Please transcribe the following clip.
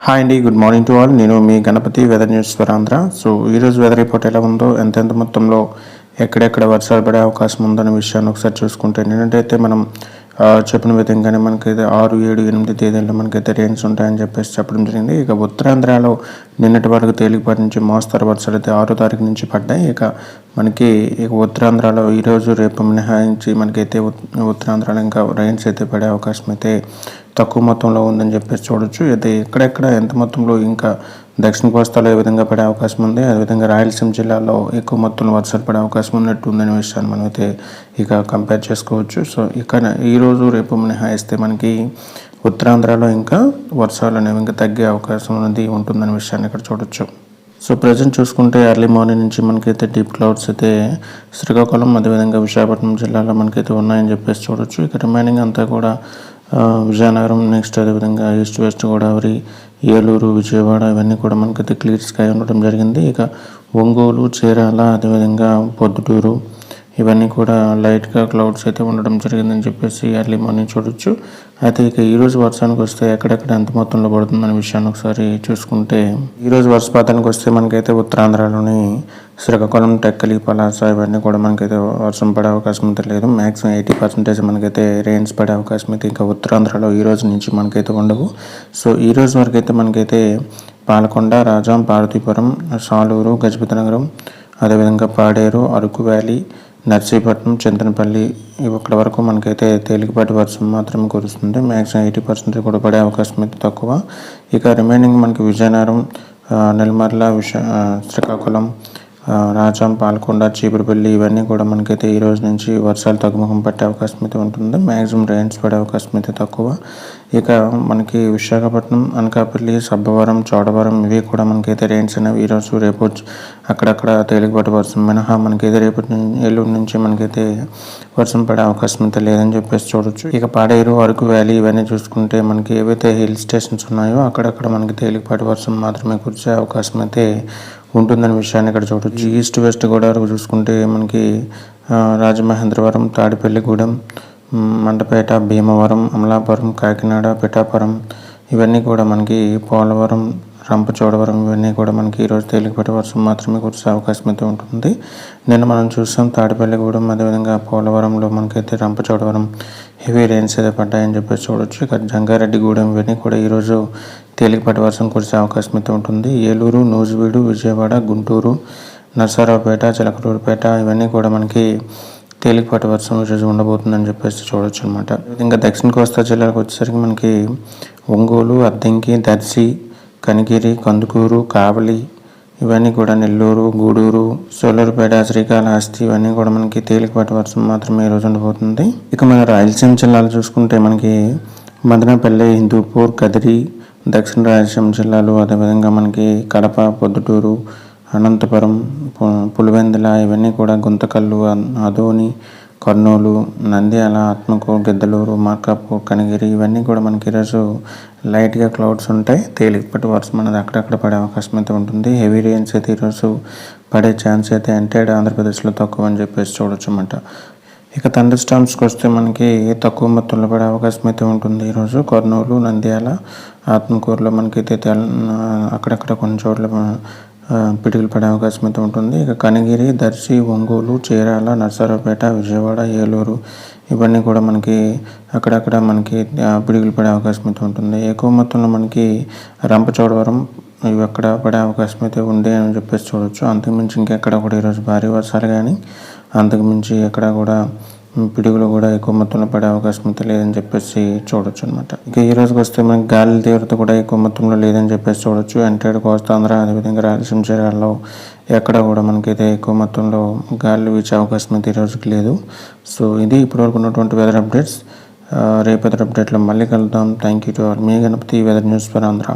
Hi అండి good morning to all నేను మీ Ganapathi weather news Swarandhra. So ఈరోజు weather report ఎలా ఉందో ఎంతెంత మొత్తంలో ఎక్కడెక్కడ వర్షాలు పడే అవకాశం ఉందనే విషయాన్ని ఒకసారి చూసుకుంటే నిన్నటైతే మనం చెప్పిన విధంగానే మనకైతే ఆరు ఏడు ఎనిమిది తేదీల్లో మనకైతే రెయిన్స్ ఉంటాయని చెప్పేసి చెప్పడం జరిగింది. ఇక ఉత్తరాంధ్రలో నిన్నటి వరకు తేలికపాటి నుంచి మోస్తరు వర్షాలు అయితే ఆరో తారీఖు నుంచి పడ్డాయి. ఇక మనకి ఇక ఉత్తరాంధ్రలో ఈరోజు రేపు మినహాయించి మనకైతే ఉత్తరాంధ్రలో ఇంకా రైన్స్ అయితే పడే అవకాశం అయితే తక్కువ మొత్తంలో ఉందని చెప్పేసి చూడొచ్చు. అయితే ఎక్కడెక్కడ ఎంత మొత్తంలో ఇంకా దక్షిణ కోస్తాలో ఏ విధంగా పడే అవకాశం ఉంది? అదేవిధంగా రాయలసీమ జిల్లాలో ఎక్కువ మొత్తంలో వర్షాలు పడే అవకాశం ఉన్నట్టు ఉందనే విషయాన్ని మనమైతే ఇక కంపేర్ చేసుకోవచ్చు. సో ఇక ఈరోజు రేపు మినహాయిస్తే మనకి ఉత్తరాంధ్రలో ఇంకా వర్షాలు అనేవి ఇంకా తగ్గే అవకాశం అనేది ఉంటుందనే విషయాన్ని ఇక్కడ చూడొచ్చు. సో ప్రజెంట్ చూసుకుంటే ఎర్లీ మార్నింగ్ నుంచి మనకైతే డీప్ క్లౌడ్స్ అయితే శ్రీకాకుళం అదేవిధంగా విశాఖపట్నం జిల్లాలో మనకైతే ఉన్నాయని చెప్పేసి చూడొచ్చు. ఇక రిమైనింగ్ అంతా కూడా విజయనగరం నెక్స్ట్ అదేవిధంగా ఈస్ట్ వెస్ట్ గోదావరి ఏలూరు విజయవాడ ఇవన్నీ కూడా మనకైతే క్లియర్ స్కై ఉండడం జరిగింది. ఇక ఒంగోలు చీరాల అదేవిధంగా పొద్దుటూరు ఇవన్నీ కూడా లైట్గా క్లౌడ్స్ అయితే ఉండడం జరిగిందని చెప్పేసి ఎర్లీ మార్నింగ్ చూడొచ్చు. అయితే ఇక ఈరోజు వర్షానికి వస్తే ఎక్కడెక్కడ ఎంత మొత్తంలో పడుతుందనే విషయాన్ని ఒకసారి చూసుకుంటే ఈ రోజు వర్షపాతానికి వస్తే మనకైతే ఉత్తరాంధ్రలోని శ్రీకాకుళం టెక్కలి పలాస ఇవన్నీ కూడా మనకైతే వర్షం పడే అవకాశం అయితే లేదు. మ్యాక్సిమం ఎయిటీ పర్సెంటేజ్ మనకైతే రెయిన్స్ పడే అవకాశం అయితే ఇంకా ఉత్తరాంధ్రలో ఈ రోజు నుంచి మనకైతే ఉండవు. సో ఈ రోజు వరకు అయితే మనకైతే పాలకొండ రాజాం పార్వతీపురం సాలూరు గజపతి నగరం అదేవిధంగా పాడేరు అరకు వ్యాలీ నర్సీపట్నం చంద్రపల్లి ఇక్కడ వరకు మనకైతే తేలికపాటి వర్షం మాత్రమే కురుస్తుంది మ్యాక్సిమం ఎయిటీ పర్సెంట్ కూడా పడే అవకాశం అయితే తక్కువ. ఇక రిమైనింగ్ మనకి విజయనగరం నెల్మర్ల విశ శ్రీకాకుళం రాజాం పాలకొండ చీపురుపల్లి ఇవన్నీ కూడా మనకైతే ఈ రోజు నుంచి వర్షాలు తగ్గుముఖం పట్టే అవకాశం అయితే ఉంటుంది. మ్యాక్సిమం రెయిన్స్ పడే అవకాశం అయితే తక్కువ. ఇక మనకి విశాఖపట్నం అనకాపల్లి సబ్బవరం చోడవరం ఇవి కూడా మనకైతే రెయిన్స్ అనేవి ఈరోజు రేపు అక్కడక్కడ తేలికపాటి వర్షం. మినహా మనకైతే రేపటి నుంచి ఎల్లుండి నుంచి మనకైతే వర్షం పడే అవకాశం అయితే లేదని చెప్పేసి చూడొచ్చు. ఇక పాడేరు అరకు వ్యాలీ ఇవన్నీ చూసుకుంటే మనకి ఏవైతే హిల్ స్టేషన్స్ ఉన్నాయో అక్కడక్కడ మనకి తేలికపాటి వర్షం మాత్రమే కురిసే అవకాశం అయితే ఉంటుందనే విషయాన్ని ఇక్కడ చూడవచ్చు ఈస్ట్ వెస్ట్ గోదావరి చూసుకుంటే మనకి రాజమహేంద్రవరం తాడిపల్లిగూడెం మండపేట భీమవరం అమలాపురం కాకినాడ పిఠాపురం ఇవన్నీ కూడా మనకి పోలవరం రంపచోడవరం ఇవన్నీ కూడా మనకి ఈరోజు తేలికపాటి వర్షం మాత్రమే కురిసే అవకాశం అయితే ఉంటుంది. నిన్న మనం చూసాం తాడిపల్లిగూడెం అదేవిధంగా పోలవరంలో మనకైతే రంపచోడవరం హెవీ రెయిన్స్ అయితే పడ్డాయని చెప్పేసి చూడొచ్చు. ఇక్కడ జంగారెడ్డిగూడెం ఇవన్నీ కూడా ఈరోజు తేలికపాటి వర్షం కురిసే అవకాశం అయితే ఉంటుంది. ఏలూరు నూజివీడు విజయవాడ గుంటూరు నర్సారావుపేట చిలకలూరుపేట ఇవన్నీ కూడా మనకి తేలికపాటి వర్షం ఈరోజు ఉండబోతుందని చెప్పేసి చూడొచ్చు అనమాట ఇంకా దక్షిణ కోస్తా జిల్లాలకు వచ్చేసరికి మనకి ఒంగోలు అద్దంకి దర్శి కనిగిరి కందుకూరు కావలి ఇవన్నీ కూడా నెల్లూరు గూడూరు సోలూరుపేట శ్రీకాళహస్తి ఇవన్నీ కూడా మనకి తేలికపాటి వర్షం మాత్రమే ఈ రోజు ఉండబోతుంది ఇక మన రాయలసీమ జిల్లాలు చూసుకుంటే మనకి మదనపల్లి హిందూపూర్ కదిరి దక్షిణ రాయలసీమ జిల్లాలు అదేవిధంగా మనకి కడప పొద్దుటూరు అనంతపురం పులివెందుల ఇవన్నీ కూడా గుంతకల్లు అన్- అదోని కర్నూలు నంద్యాల ఆత్మకూరు గిద్దలూరు మార్కాపూర్ కనిగిరి ఇవన్నీ కూడా మనకి ఈరోజు లైట్గా క్లౌడ్స్ ఉంటాయి. తేలికపాటి వర్షం అనేది అక్కడక్కడ పడే అవకాశం అయితే ఉంటుంది. హెవీ రెయిన్స్ అయితే ఈరోజు పడే ఛాన్స్ అయితే అంటే ఆంధ్రప్రదేశ్లో తక్కువ అని చెప్పేసి చూడొచ్చు అన్నమాట ఇక థండర్ స్టామ్స్కి వస్తే మనకి తక్కువ మొత్తంలో పడే అవకాశం అయితే ఉంటుంది ఈరోజు? కర్నూలు నంద్యాల ఆత్మకూరులో మనకైతే తెల అక్కడక్కడ కొన్ని చోట్ల పిడుగులు పడే అవకాశం అయితే ఉంటుంది. ఇక కనిగిరి దర్శి ఒంగోలు చీరాల నర్సరావుపేట విజయవాడ ఏలూరు ఇవన్నీ కూడా మనకి అక్కడక్కడ మనకి పిడుగులు పడే అవకాశం అయితే ఉంటుంది. ఎక్కువ మొత్తంలో మనకి రంపచోడవరం ఇవి అక్కడ పడే అవకాశం అయితే ఉంది అని చెప్పేసి చూడొచ్చు. అంతకుమించి ఇంకెక్కడ కూడా ఈరోజు భారీ వర్షాలు కానీ అంతకుమించి ఎక్కడ కూడా పిడుగులు కూడా ఎక్కువ మొత్తంలో పడే అవకాశం అయితే లేదని చెప్పేసి చూడొచ్చు అనమాట ఇక ఈ రోజుకి వస్తే మనకి గాలి తీవ్రత కూడా ఎక్కువ మొత్తంలో లేదని చెప్పేసి చూడొచ్చు. ఎంటైడ్ కోస్తాంధ్ర అదేవిధంగా రాయలసీమ జిల్లాల్లో ఎక్కడ కూడా మనకైతే ఎక్కువ మొత్తంలో గాలి వీచే అవకాశం అయితే ఈ రోజుకి లేదు. సో ఇది ఇప్పటివరకు ఉన్నటువంటి వెదర్ అప్డేట్స్ రేపు వెదర్ అప్డేట్లో మళ్ళీ కలుద్దాం. Thank you to all me Ganapathi weather news for Andhra